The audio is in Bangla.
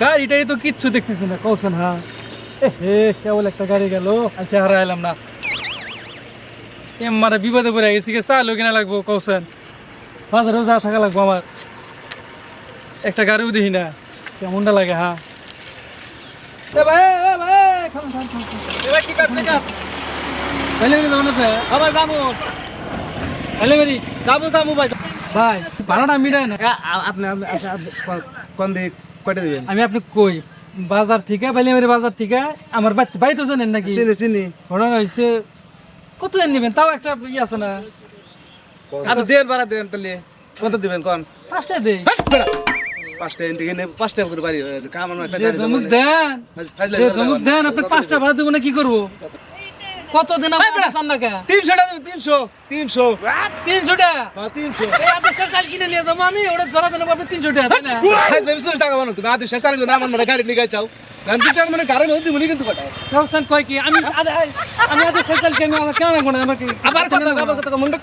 গাড়িটাই তো কিচ্ছু দেখতেছি না কৌশন হ্যাঁ? হে, কেবল একটা গাড়ি গেল আচ্ছা হারা এলাম না। এমারে বিপদে পড়ে গেছি কে চালু কিনা লাগবো কৌশন বাজারেও যা থাকা লাগবো আমার। একটা গাড়িও দেখি না, কেমনটা লাগে হ্যাঁ? ভাই কি মেরি ভাড়াটা মিটায় না। আপনি, কোন দিক? কয়টা দিবেন? আমি আপনি কই? বাজার থেকে বাজার থেকে আমার বাড়ি বাড়ি তো জানেন নাকি? চিনি চিনি। ঘটনা হয়েছে কত নেবেন? তাও একটা ইয়ে আছে না। আপনি দেন ভাড়া দেন তাহলে। কত দিবেন কোন পাঁচটা দেই। পাঁচটা এন থেকে পাঁচটা করে বাড়ি কাম আমার ধমক দেন দেন আপনি পাঁচটা ভাড়া দেবো না কি করব? কত দিন কে তিনশো টাকা তিনশো তিনশো। তিনশো টাকা। হ্যাঁ তিনশো। কিনে নিয়ে যাব আমি ওটা ধরা দেন আপনি তিনশো টাকা বিশ টাকা বানো তুমি। আদি শেষ আগে না আমার গাড়ি নিয়ে দিতে মানে গাড়ি মধ্যে দিবনি কিন্তু ব্যবস্থান কয় কি? আমি আদে- আমি আদেশের চাল কিনে আমার কেমন লাগবো না আবার কথা আবার কথা মনে